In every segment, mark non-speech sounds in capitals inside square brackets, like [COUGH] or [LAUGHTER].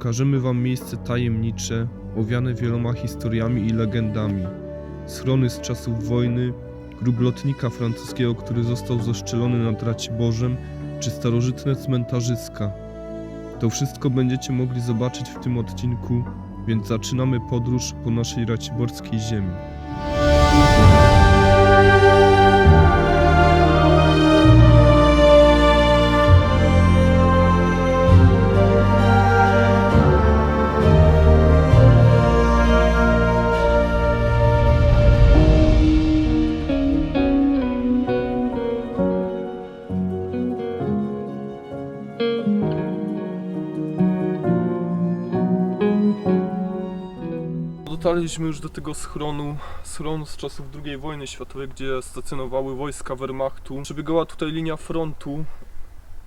Pokażemy Wam miejsce tajemnicze, owiane wieloma historiami i legendami. Schrony z czasów wojny, grób lotnika francuskiego, który został zaszczelony nad Raciborzem, czy starożytne cmentarzyska. To wszystko będziecie mogli zobaczyć w tym odcinku, więc zaczynamy podróż po naszej raciborskiej ziemi. Dotarliśmy już do tego schronu, schronu z czasów II wojny światowej, gdzie stacjonowały wojska Wehrmachtu. Przebiegała tutaj linia frontu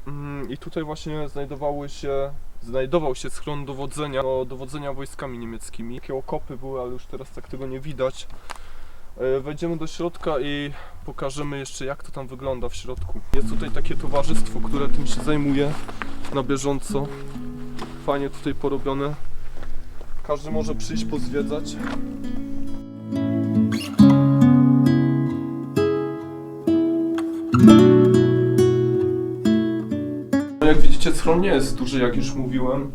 mm, i tutaj właśnie znajdowały się, znajdował się schron dowodzenia, do dowodzenia wojskami niemieckimi. Takie okopy były, ale już teraz tak tego nie widać. E, Wejdziemy do środka i pokażemy jeszcze jak to tam wygląda w środku. Jest tutaj takie towarzystwo, które tym się zajmuje na bieżąco. Fajnie tutaj porobione. Każdy może przyjść pozwiedzać. No Jak widzicie, schron nie jest duży, jak już mówiłem.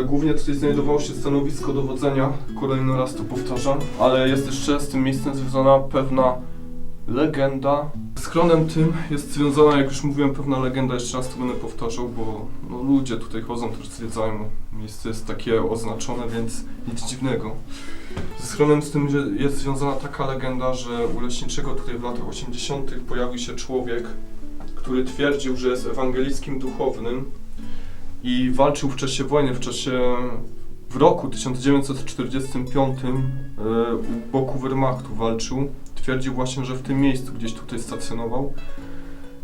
E, Głównie tutaj znajdowało się stanowisko dowodzenia, kolejny raz to powtarzam, ale jest jeszcze z tym miejscem związana pewna legenda. Z schronem tym jest związana, jak już mówiłem, pewna legenda, jeszcze raz to będę powtarzał, bo no, ludzie tutaj chodzą, też zwiedzają. Miejsce jest takie oznaczone, więc nic dziwnego. Ze schronem z tym jest związana taka legenda, że u leśniczego tutaj w latach 80. pojawił się człowiek, który twierdził, że jest ewangelickim duchownym i walczył w czasie wojny, w czasie w roku 1945 e, u boku Wehrmachtu walczył. Twierdził właśnie, że w tym miejscu gdzieś tutaj stacjonował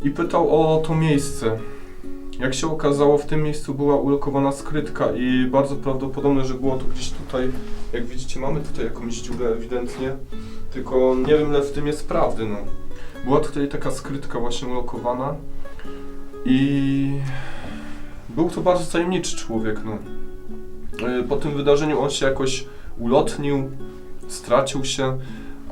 i pytał o to miejsce. Jak się okazało, w tym miejscu była ulokowana skrytka i bardzo prawdopodobne, że było to gdzieś tutaj. Jak widzicie, mamy tutaj jakąś dziurę ewidentnie, tylko nie wiem ile w tym jest prawdy. No. Była tutaj taka skrytka właśnie ulokowana i był to bardzo tajemniczy człowiek. No. E, Po tym wydarzeniu on się jakoś ulotnił, stracił się,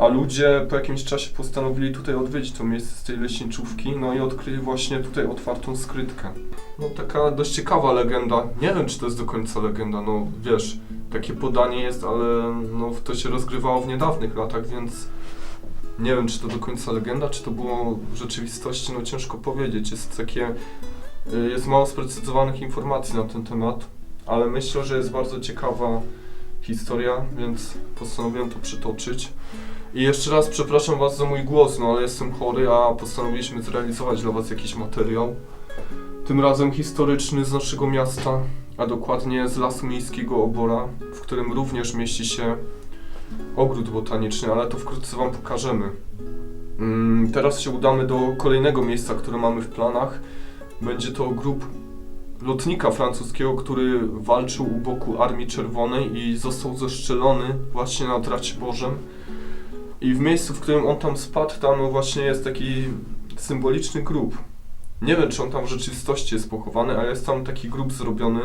a ludzie po jakimś czasie postanowili tutaj odwiedzić to miejsce z tej leśniczówki, no i odkryli właśnie tutaj otwartą skrytkę. No taka dość ciekawa legenda. Nie wiem, czy to jest do końca legenda, no wiesz, takie podanie jest, ale no to się rozgrywało w niedawnych latach, więc nie wiem, czy to do końca legenda, czy to było w rzeczywistości, no ciężko powiedzieć. Jest takie, y, jest mało sprecyzowanych informacji na ten temat, ale myślę, że jest bardzo ciekawa historia, więc postanowiłem to przytoczyć. I jeszcze raz przepraszam Was za mój głos, no ale jestem chory, a postanowiliśmy zrealizować dla Was jakiś materiał. Tym razem historyczny z naszego miasta, a dokładnie z Lasu Miejskiego Obora, w którym również mieści się ogród botaniczny, ale to wkrótce Wam pokażemy. Mm, Teraz się udamy do kolejnego miejsca, które mamy w planach. Będzie to grób lotnika francuskiego, który walczył u boku Armii Czerwonej i został zeszczelony właśnie nad Raciborzem. I w miejscu, w którym on tam spadł, tam właśnie jest taki symboliczny grób. Nie wiem, czy on tam w rzeczywistości jest pochowany, ale jest tam taki grób zrobiony.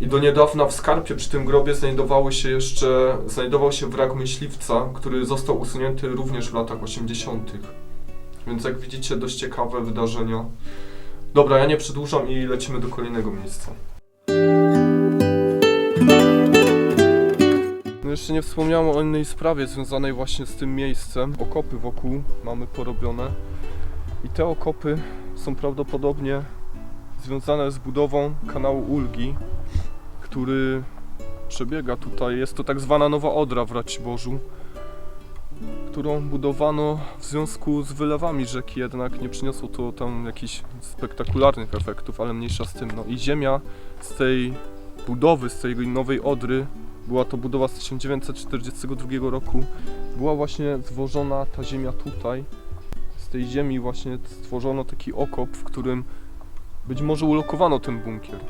I do niedawna w skarpie przy tym grobie znajdowały się jeszcze, znajdował się wrak myśliwca, który został usunięty również w latach 80. Więc jak widzicie, dość ciekawe wydarzenia. Dobra, ja nie przedłużam i lecimy do kolejnego miejsca. Jeszcze nie wspomniałem o innej sprawie związanej właśnie z tym miejscem. Okopy wokół mamy porobione. I te okopy są prawdopodobnie związane z budową kanału Ulgi, który przebiega tutaj. Jest to tak zwana Nowa Odra w Raciborzu, którą budowano w związku z wylewami rzeki, jednak nie przyniosło to tam jakichś spektakularnych efektów, ale mniejsza z tym. No i ziemia z tej budowy, z tej Nowej Odry, była to budowa z 1942 roku, była właśnie zwożona ta ziemia tutaj. Z tej ziemi właśnie stworzono taki okop, w którym być może ulokowano ten bunkier.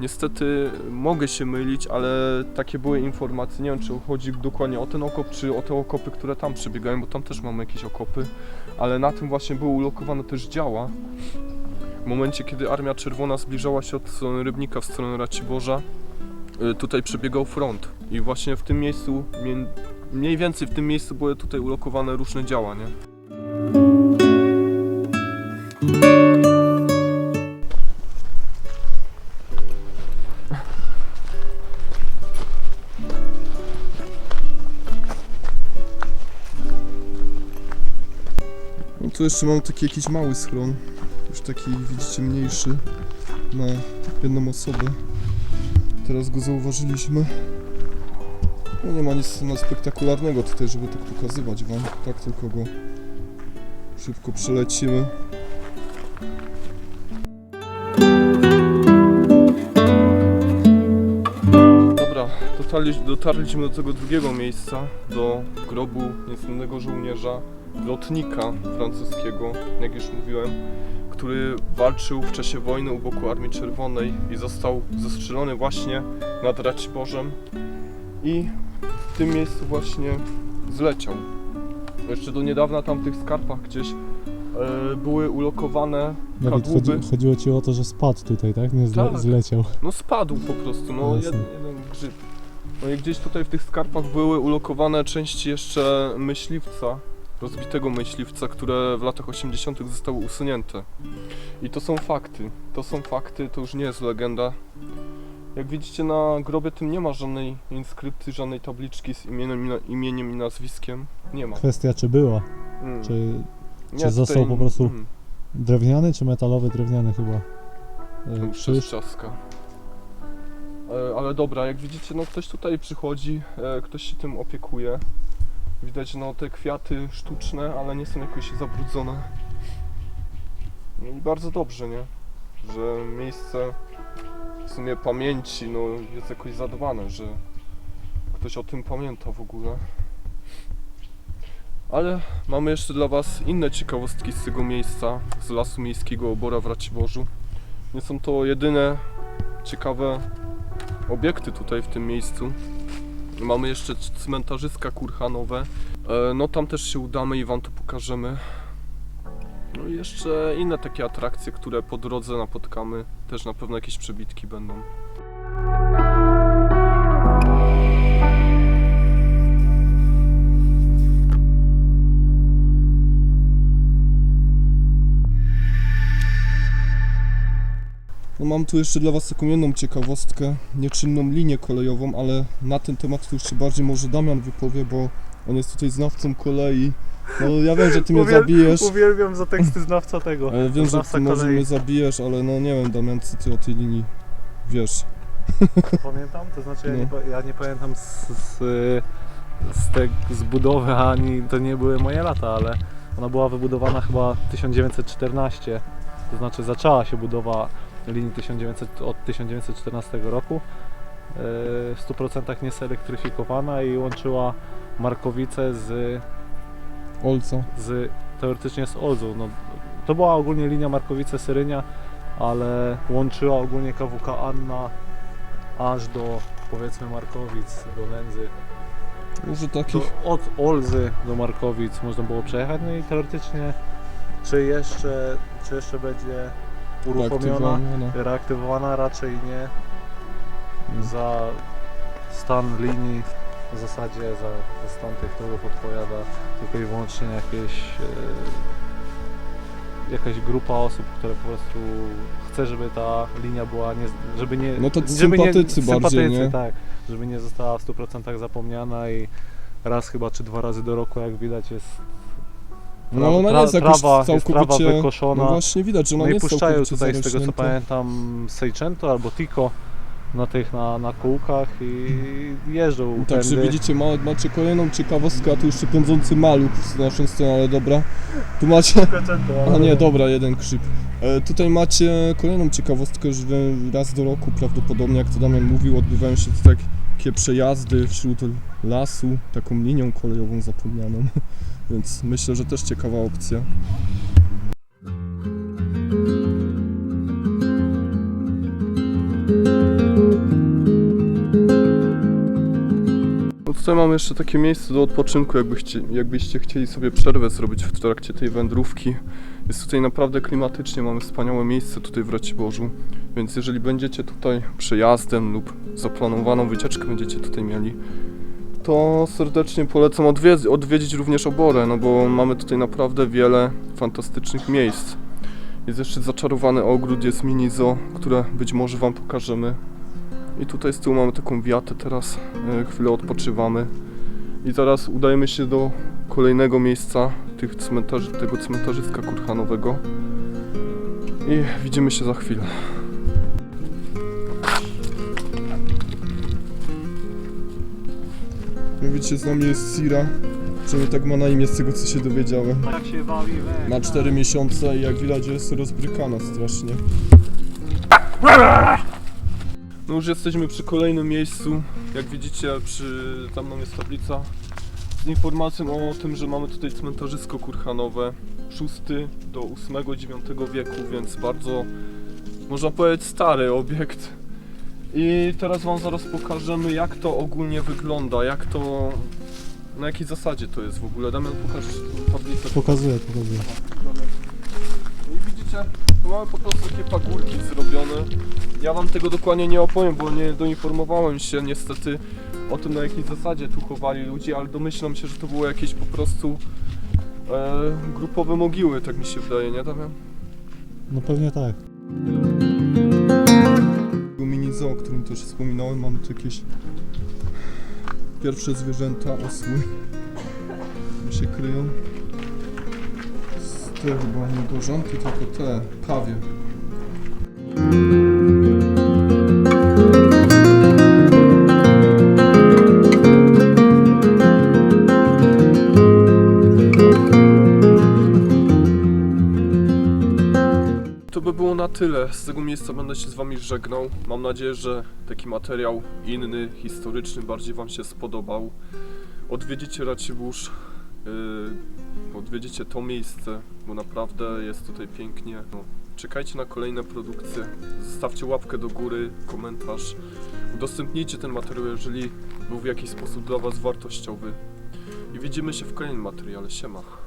Niestety mogę się mylić, ale takie były informacje. Nie wiem, czy chodzi dokładnie o ten okop, czy o te okopy, które tam przebiegają, bo tam też mamy jakieś okopy, ale na tym właśnie były ulokowane też działa. w momencie, kiedy Armia Czerwona zbliżała się od strony Rybnika w stronę Raciborza, tutaj przebiegał front. I właśnie w tym miejscu, mie- mniej więcej w tym miejscu były tutaj ulokowane różne działa, nie? No tu jeszcze mam taki jakiś mały schron. Już taki, widzicie, mniejszy. Na jedną osobę. Teraz go zauważyliśmy. No nie ma nic no, spektakularnego tutaj, żeby tak pokazywać wam. Tak tylko go szybko przelecimy. Dobra, dotarli, dotarliśmy do tego drugiego miejsca, do grobu niesłynnego żołnierza, lotnika francuskiego, jak już mówiłem, który walczył w czasie wojny u boku Armii Czerwonej i został zastrzelony właśnie nad Raciborzem i w tym miejscu właśnie zleciał. Jeszcze do niedawna tam w tych skarpach gdzieś e, były ulokowane Nawet kadłuby. chodzi, chodziło ci o to, że spadł tutaj, tak? Nie zle, Tak. zleciał. No spadł po prostu, no Jasne. jeden, jeden grzyb. No i gdzieś tutaj w tych skarpach były ulokowane części jeszcze myśliwca, rozbitego myśliwca, które w latach 80. zostały usunięte. I to są fakty. To są fakty, to już nie jest legenda. Jak widzicie na grobie tym nie ma żadnej inskrypcji, żadnej tabliczki z imieniem, imieniem i nazwiskiem. Nie ma. Kwestia czy była, Mm. czy Nie, czy został tutaj- po prostu mm. drewniany, czy metalowy drewniany chyba? E, Krzyż? E, ale dobra, jak widzicie, no ktoś tutaj przychodzi, e, ktoś się tym opiekuje. Widać no te kwiaty sztuczne, ale nie są jakoś zabrudzone. No i bardzo dobrze, nie? Że miejsce w sumie pamięci no, jest jakoś zadbane, że ktoś o tym pamięta w ogóle. Ale mamy jeszcze dla Was inne ciekawostki z tego miejsca, z Lasu Miejskiego Obora w Raciborzu. Nie są to jedyne ciekawe obiekty tutaj w tym miejscu. Mamy jeszcze cmentarzyska kurhanowe. E, No tam też się udamy i wam to pokażemy. No i jeszcze inne takie atrakcje, które po drodze napotkamy. Też na pewno jakieś przebitki będą. No mam tu jeszcze dla Was taką jedną ciekawostkę, nieczynną linię kolejową, ale na ten temat to już się bardziej może Damian wypowie, bo on jest tutaj znawcą kolei. No ja wiem, że Ty mnie Uwiel- zabijesz, Uwielbiam za teksty znawca tego. ale wiem, że Ty może kolei. mnie zabijesz, ale no nie wiem Damian, co Ty o tej linii wiesz. Pamiętam? To znaczy ja, No. nie, ja nie pamiętam z, z, z, te, z budowy, ani to nie były moje lata, ale ona była wybudowana chyba 1914. To znaczy zaczęła się budowa linii 1900, od 1914 roku. Yy, W 100% nieselektryfikowana i łączyła Markowice z Olca. z, teoretycznie z Olzą. No, to była ogólnie linia Markowice-Syrynia, ale łączyła ogólnie KWK Anna aż do powiedzmy Markowic, do Nędzy. Może Do, takich... od Olzy do Markowic można było przejechać, no i teoretycznie czy jeszcze, czy jeszcze będzie uruchomiona, reaktywowana. reaktywowana raczej nie za stan linii w zasadzie za, za stan tych torów odpowiada tylko i wyłącznie jakieś e, jakaś grupa osób, które po prostu chce, żeby ta linia była nie, żeby nie No to żeby nie, sympatycy bardziej, nie? tak, żeby nie została w 100% zapomniana i raz chyba czy dwa razy do roku jak widać jest No ona nie jest jakoś trawa, jest trawa całkowicie... wykoszona. No właśnie widać, że ona No nie i jest puszczają całkowicie tutaj z tego co zarośnięta. pamiętam Seicento albo Tico na tych na, na kółkach i jeżdżą Także tędy. widzicie, ma, macie kolejną ciekawostkę, a tu jeszcze pędzący maluch z naszą stronę, ale dobra. Tu macie... A nie, dobra, jeden krzyp. E, tutaj macie kolejną ciekawostkę, że raz do roku prawdopodobnie, jak to Damian mówił, odbywają się tu takie przejazdy wśród lasu, taką linią kolejową zapomnianą. [LAUGHS] Więc myślę, że też ciekawa opcja. No tutaj mamy jeszcze takie miejsce do odpoczynku, jakbyście, jakbyście chcieli sobie przerwę zrobić w trakcie tej wędrówki Jest tutaj naprawdę klimatycznie, mamy wspaniałe miejsce tutaj w Raciborzu, więc jeżeli będziecie tutaj przejazdem lub zaplanowaną wycieczkę będziecie tutaj mieli, to serdecznie polecam odwiedz- odwiedzić również Oborę, no bo mamy tutaj naprawdę wiele fantastycznych miejsc. Jest jeszcze zaczarowany ogród, jest mini zoo, które być może Wam pokażemy. I tutaj z tyłu mamy taką wiatę teraz, e, chwilę odpoczywamy. I zaraz udajemy się do kolejnego miejsca tych cmentarzy, tego cmentarzyska kurhanowego. I widzimy się za chwilę. Widzicie, z nami jest Sira. Przynajmniej tak ma na imię z tego co się dowiedziałem. Się bawimy? Ma 4 miesiące i jak widać jest rozbrykana strasznie. No już jesteśmy przy kolejnym miejscu. Jak widzicie, przy za mną jest tablica z informacją o tym, że mamy tutaj cmentarzysko kurhanowe. 6 do 8-9 wieku, więc bardzo można powiedzieć stary obiekt. I teraz wam zaraz pokażemy jak to ogólnie wygląda, jak to... Na jakiej zasadzie to jest w ogóle. Damian pokaż tablicę. Pokazuję, pokazuję. No I widzicie, tu mamy po prostu takie pagórki zrobione. Ja wam tego dokładnie nie opowiem, bo nie doinformowałem się niestety o tym na jakiej zasadzie tu chowali ludzi, ale domyślam się, że to było jakieś po prostu e, grupowe mogiły, tak mi się wydaje, nie Damian? No pewnie tak. Mini zoo, o którym też wspominałem, mamy tu jakieś pierwsze zwierzęta, osły. Tam się kryją. Z te chyba nie tylko te, pawie. Na tyle. Z tego miejsca będę się z Wami żegnał. Mam nadzieję, że taki materiał inny, historyczny bardziej Wam się spodobał. Odwiedzicie Racibórz, yy, odwiedzicie to miejsce, bo naprawdę jest tutaj pięknie. No, czekajcie na kolejne produkcje. Zostawcie łapkę do góry, komentarz. Udostępnijcie ten materiał, jeżeli był w jakiś sposób dla Was wartościowy. I widzimy się w kolejnym materiale. Siema.